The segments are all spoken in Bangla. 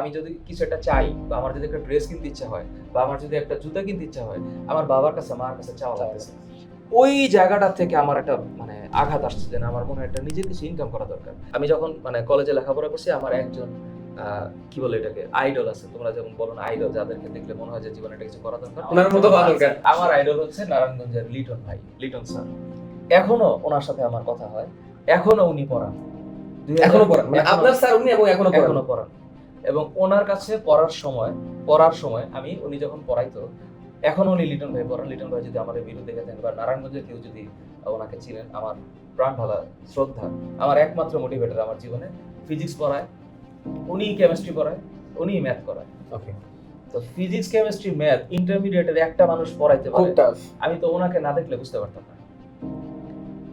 আমি যদি কিছু একটা চাই বা আমার যদি একটা ড্রেস কিনতে ইচ্ছা হয় বা আমার যদি একটা জুতা কিনতে ইচ্ছা হয় আমার বাবার কাছে মার কাছে চাওয়া লাগতেছে। ওই জায়গাটা থেকে আমার একটা মানে আঘাত আসছে যে না, আমার মনে হয় একটা নিজের কিছু ইনকাম করা দরকার। আমি যখন মানে কলেজে লেখাপড়া করছি আমার একজন কি বলে এটাকে আইডল আছে। তোমরা যেমন বলো না আইডল যাদেরকে দেখলে মনে হয় যে জীবনে একটা কিছু করা দরকার। ওনার মতো দরকার। আমার আইডল হচ্ছে নারায়ণগঞ্জের লিটন ভাই লিটন স্যার। এখনও ওনার সাথে আমার কথা হয়। এখনও উনি পড়ান। এখনও পড়ান। মানে আপনার স্যার উনি এবং এখনও এখনও পড়ান। এবং ওনার কাছে পড়ার সময় পড়ার সময় আমি উনি যখন পড়াইতো এখন উনি লিটন ভাই পড়ান। লিটন ভাই যদি আমার ভিডিও দেখে থাকেন বা নারায়ণগঞ্জের কেউ যদি ওনাকে চিনেন আমার প্রাণ ভালা শ্রদ্ধা। আমার একমাত্র মোটিভেটর আমার জীবনে ফিজিক্স পড়ায় উনি কেমিস্ট্রি পড়ায় উনি ম্যাথ করায় ওকে তো ফিজিক্স কেমিস্ট্রি ম্যাথ ইন্টারমিডিয়েটের একটা মানুষ পড়াইতে পারে আমি তো ওনাকে না দেখলে বুঝতে পারতাম না।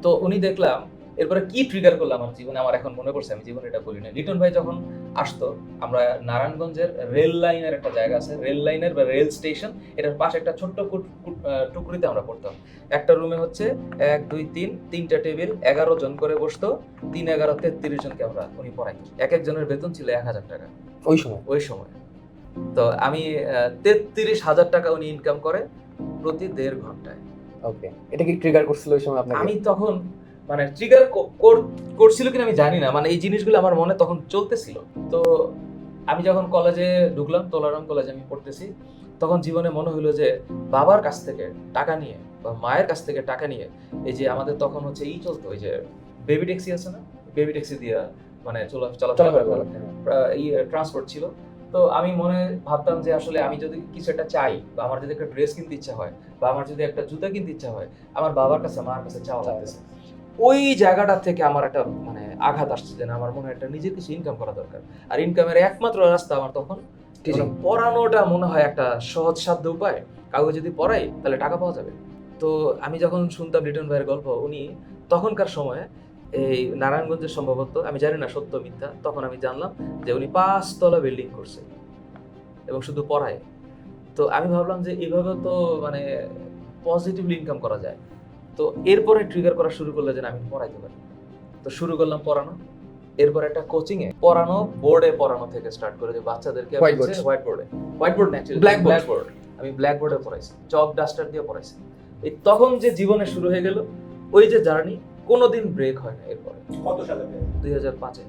তো উনি দেখলাম এরপরে কি ট্রিগার করল আমার জীবনে? আমার এখন মনে পড়ছে আমি জীবনে এটা বলি না লিটন ভাই যখন আসতো আমরা নারায়ণগঞ্জের রেল লাইনের একটা জায়গা আছে রেল লাইনের বা রেল স্টেশন এটার পাশে একটা ছোট্ট টুকরিতে আমরা পড়তাম। একটা রুমে হচ্ছে এক দুই তিন তিনটা টেবিল এগারো জন করে বসতো তিন এগারো তেত্রিশ জনকে আমরা উনি পড়াই এক একজনের বেতন ছিল এক হাজার টাকা। ওই সময়? ওই সময়। তো আমি তেত্রিশ হাজার টাকা উনি ইনকাম করে প্রতি দেড় ঘন্টায়। ওকে এটা কি ট্রিগার করছিল ওই সময় আপনাকে? আমি তখন মানে ট্রিগার করছিল কিনা আমি জানি না মানে এই জিনিসগুলো আমার মনে তখন চলতেছিল। তো আমি যখন কলেজে ঢুকলাম তোলারাম কলেজে আমি পড়তেছি তখন জীবনে মনে হলো যে বাবার কাছ থেকে টাকা নিয়ে বা মায়ের কাছ থেকে টাকা নিয়ে এই যে আমাদের তখন হচ্ছে ই চলতো ওই যে বেবি ট্যাক্সি আছে না? বেবি ট্যাক্সি দিয়ে মানে চলা চলাফেরা ইয়ে ট্রান্সপোর্ট ছিল। তো আমি মনে ভাবতাম যে আসলে আমি যদি কিছু একটা চাই বা আমার যদি একটা ড্রেস কিনতে ইচ্ছা হয় বা আমার যদি একটা জুতা কিনতে ইচ্ছা হয় আমার বাবার কাছে মার কাছে চাওয়া লাগতেছে। ওই জায়গাটা থেকে আমার একটা মানে আঘাত আসছে যে না, আমার মনে হয় একটা নিজের কিছু ইনকাম করা দরকার। আর ইনকামের একমাত্র রাস্তা আমার তখন। পড়ানোটা মনে হয় একটা সহজ সাধ্য উপায়। কাউকে যদি পড়াই তাহলে টাকা পাওয়া যাবে। তো আমি যখন শুনতাম লিটন ভাইয়ের গল্প উনি তখনকার সময়ে এই নারায়ণগঞ্জের সম্ভবত আমি জানি না সত্য মিথ্যা তখন আমি জানলাম যে উনি পাঁচতলা বিল্ডিং করছে এবং শুধু পড়ায়। তো আমি ভাবলাম যে এইভাবে তো মানে পজিটিভলি ইনকাম করা যায়। তো এরপরে ট্রিগার করা শুরু করলে যে আমি পড়াইতে পারি। তো শুরু করলাম পড়ানো। এরপর একটা কোচিং এ পড়ানো বোর্ডে পড়ানো থেকে স্টার্ট করে যে বাচ্চাদেরকে হোয়াইট বোর্ডে হোয়াইট বোর্ড না Blackboard. ব্ল্যাক বোর্ড আমি ব্ল্যাক বোর্ডে পড়াইছি। চক ডাস্টার দিয়ে পড়াইছি। এই তখন যে জীবনে শুরু হয়ে গেল ওই যে জার্নি কোনোদিন ব্রেক হয় না এরপরে। কত সালে দুই হাজার পাঁচে।